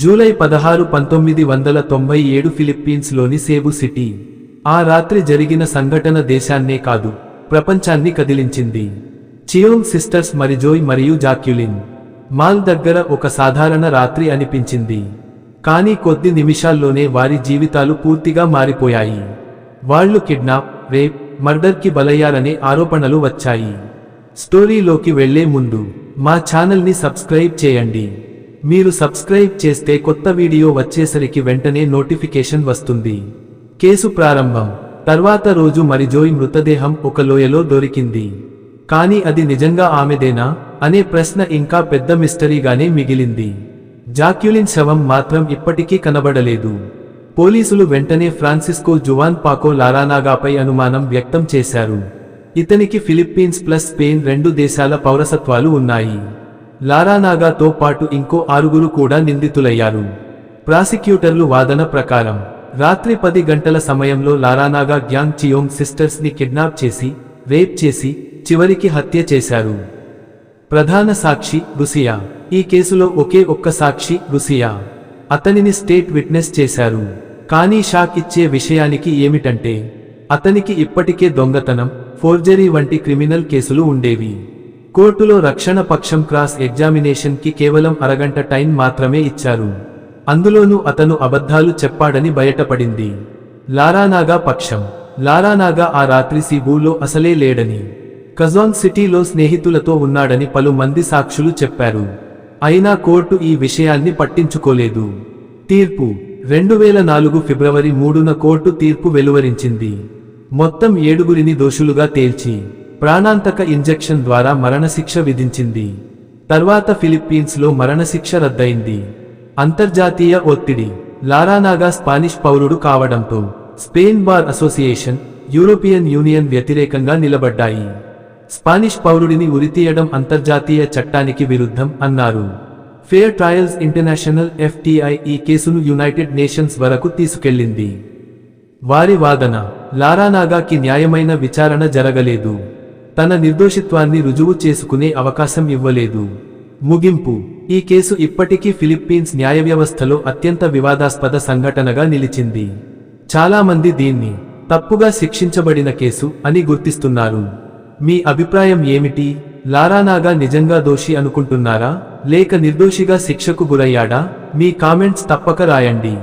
July పదహారు పంతొమ్మిది వందల తొంభై ఏడు ఫిలిప్పీన్స్లోని సేబు సిటీ. ఆ రాత్రి జరిగిన సంఘటన దేశాన్నే కాదు ప్రపంచాన్ని కదిలించింది. చియోంగ్ సిస్టర్స్ మరిజోయ్ మరియు జాక్యులిన్. మాల్ దగ్గర ఒక సాధారణ రాత్రి అనిపించింది. కానీ కొద్ది నిమిషాల్లోనే వారి జీవితాలు పూర్తిగా మారిపోయాయి. వాళ్ళు కిడ్నాప్ రేప్ మర్డర్కి బలయ్యారనే ఆరోపణలు వచ్చాయి. స్టోరీలోకి వెళ్ళే ముందు మా ఛానల్ని సబ్స్క్రైబ్ చేయండి. మీరు సబ్స్క్రైబ్ చేస్తే కొత్త వీడియో వచ్చేసరికి వెంటనే నోటిఫికేషన్ వస్తుంది. కేసు ప్రారంభం. తర్వాత రోజు మరిజోయ్ మృతదేహం ఒక లోయలో దొరికింది. కానీ అది నిజంగా ఆమెదేనా? అనే ప్రశ్న ఇంకా పెద్ద మిస్టరీగానే మిగిలింది. జాక్యులిన్ శవం మాత్రం ఇప్పటికీ కనబడలేదు. పోలీసులు వెంటనే ఫ్రాన్సిస్కో జువాన్ పాకో లారానాగాపై అనుమానం వ్యక్తం చేశారు. ఇతనికి ఫిలిప్పీన్స్ ప్లస్ స్పెయిన్ రెండు దేశాల పౌరసత్వాలు ఉన్నాయి. లారానాగాతో పాటు ఇంకో ఆరుగురు కూడా నిందితులయ్యారు. ప్రాసిక్యూటర్లు వాదన ప్రకారం రాత్రి పది గంటల సమయంలో లారానాగా గ్యాంగ్ చియోంగ్ సిస్టర్స్ని కిడ్నాప్ చేసి రేప్ చేసి చివరికి హత్య చేశారు. ప్రధాన సాక్షి రుసియా. ఈ కేసులో ఒకే ఒక్క సాక్షి రుసియా. అతనిని స్టేట్ విట్నెస్ చేశారు. కానీ షాక్ ఇచ్చే విషయానికి ఏమిటంటే అతనికి ఇప్పటికే దొంగతనం ఫోర్జరీ వంటి క్రిమినల్ కేసులు ఉండేవి. కోర్టులో రక్షణ పక్షం క్రాస్ ఎగ్జామినేషన్కి కేవలం అరగంట టైం మాత్రమే ఇచ్చారు. అందులోనూ అతను అబద్ధాలు చెప్పాడని బయటపడింది. లారానాగా పక్షం. లారానాగా ఆ రాత్రి సిబూలో అసలే లేడని. కజాన్ సిటీలో స్నేహితులతో ఉన్నాడని పలు మంది సాక్షులు చెప్పారు. అయినా కోర్టు ఈ విషయాన్ని పట్టించుకోలేదు. తీర్పు. రెండు వేల నాలుగు ఫిబ్రవరి మూడున కోర్టు తీర్పు వెలువరించింది. మొత్తం ఏడుగురిని దోషులుగా తేల్చి. ప్రాణాంతక ఇంజెక్షన్ ద్వారా మరణశిక్ష విధించింది. తర్వాత ఫిలిప్పీన్స్లో మరణశిక్ష రద్దయింది. అంతర్జాతీయ ఒత్తిడి. లారానాగా స్పానిష్ పౌరుడు కావడంతో Spain bar association European union వ్యతిరేకంగా నిలబడ్డాయి. స్పానిష్ పౌరుడిని ఉరితీయడం అంతర్జాతీయ చట్టానికి విరుద్ధం అన్నారు. ఫేర్ ట్రయల్స్ ఇంటర్నేషనల్ ఎఫ్టిఐ ఈ కేసును యునైటెడ్ నేషన్స్ వరకు తీసుకెళ్ళింది వారి వాదన లారానాగాకి న్యాయమైన విచారణ జరగలేదు. తన నిర్దోషిత్వాన్ని రుజువు చేసుకునే అవకాశం ఇవ్వలేదు. ముగింపు. ఈ కేసు ఇప్పటికీ ఫిలిప్పీన్స్ న్యాయ వ్యవస్థలో అత్యంత వివాదాస్పద సంఘటనగా నిలిచింది. చాలామంది దీన్ని తప్పుగా శిక్షించబడిన కేసు అని గుర్తిస్తున్నారు. మీ అభిప్రాయం ఏమిటి? లారానాగా నిజంగా దోషి అనుకుంటున్నారా? లేక నిర్దోషిగా శిక్షకు గురయ్యాడా? మీ కామెంట్స్ తప్పక రాయండి.